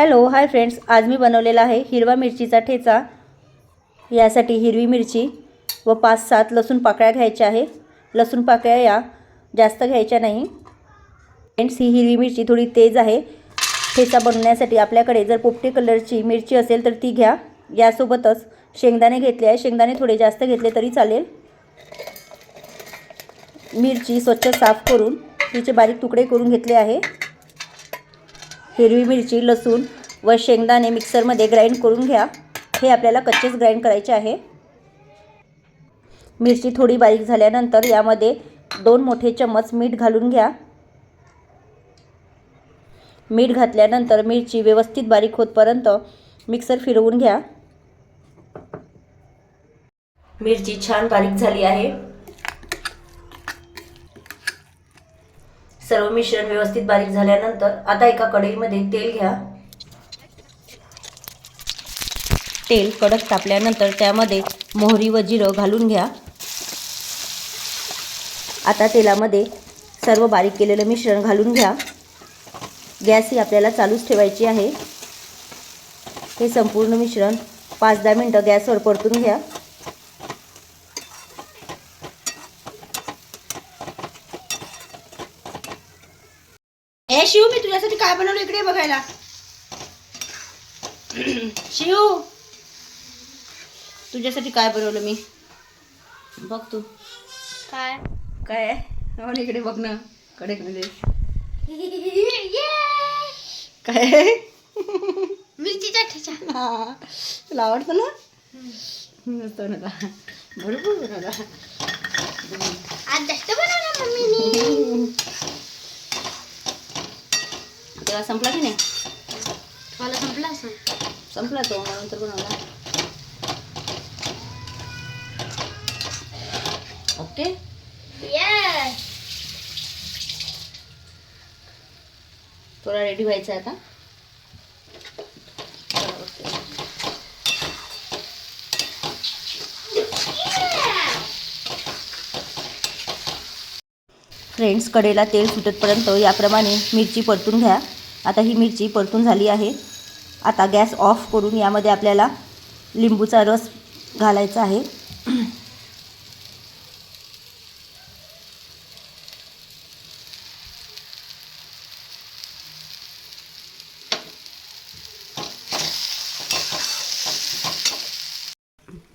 Hello hi friends. आज मी बनवलेला आहे हिरवा मिरचीचा ठेचा. यासाठी हिरवी मिरची व पाच सात लसूण पाकळ्या घ्यायच्या आहे. लसूण पाकळ्या या जास्त घ्यायच्या नाही. फ्रेंड्स ही हिरवी मिरची थोडी तेज आहे. ठेचा बनवण्यासाठी आपल्याकडे जर पोपटी कलरची मिरची असेल तर ती घ्या. यासोबतच शेंगदाणे घेतले आहे. शेंगदाणे थोडे जास्त घेतले तरी चालेल. मिरची स्वच्छ साफ करून तिचे बारीक तुकडे करून घेतले आहे. हिरवी मिरची लसूण व शेंगदाणे मिक्सरमध्ये ग्राइंड करून घ्या. हे आपल्याला कच्चेच ग्राइंड करायचे आहे. मिरची थोडी बारीक झाल्यानंतर यामध्ये दोन मोठे चम्मच मीठ घालून घ्या. मीठ घातल्यानंतर मिरची व्यवस्थित बारीक होतपर्यंत मिक्सर फिरवून घ्या. मिरची छान बारीक झाली आहे. सर्व मिश्रण व्यवस्थित बारीक झाल्यानंतर आता एका कढईमध्ये तेल घ्या. तेल कडक तापल्यानंतर त्यामध्ये मोहरी व जिरं घालून घ्या. आता तेलामध्ये सर्व बारीक केलेलं मिश्रण घालून घ्या. गॅस ही आपल्याला चालूच ठेवायची आहे. हे संपूर्ण मिश्रण पाच दहा मिनटं गॅसवर परतून घ्या. ए शिव मी तुझ्यासाठी काय बनवलं इकडे बघायला? शिव तुझ्यासाठी काय बनवलं मी? बघ तू. काय? काय? आहे हो ना इकडे बघ ना कडेमध्ये काय? आहे? मिरचीचा ठेचा. हा. तुला आवडतं ना? मस्त बनवला भरपूर बनवला आज जास्त बनवला मम्मीने? तेव्हा संपला की नाही? मला संपला असं संपला तो म्हणून तर बनवला. ओके. येस थोडा रेडी व्हायचा आता. फ्रेंड्स कडेला तेल सुटतपर्यंत याप्रमाणे मिरची परतून घ्या. आता ही मिरची परतून झाली आहे. आता गॅस ऑफ करून यामध्ये आपल्याला लिंबूचा रस घालायचा आहे.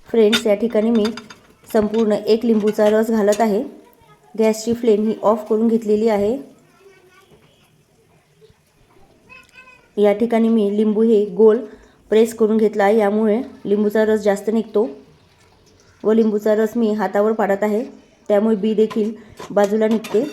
फ्रेंड्स या ठिकाणी मी संपूर्ण एक लिंबूचा रस घालत आहे. गॅसची फ्लेम ही ऑफ करून घेतलेली आहे. या ठिकाणी मी लिंबू हे गोल प्रेस करून घेतला आहे. यामुळे लिंबूचा रस जास्त निघतो व लिंबूचा रस मी हातावर पाडत आहे. त्यामुळे बी देखील बाजूला निघते.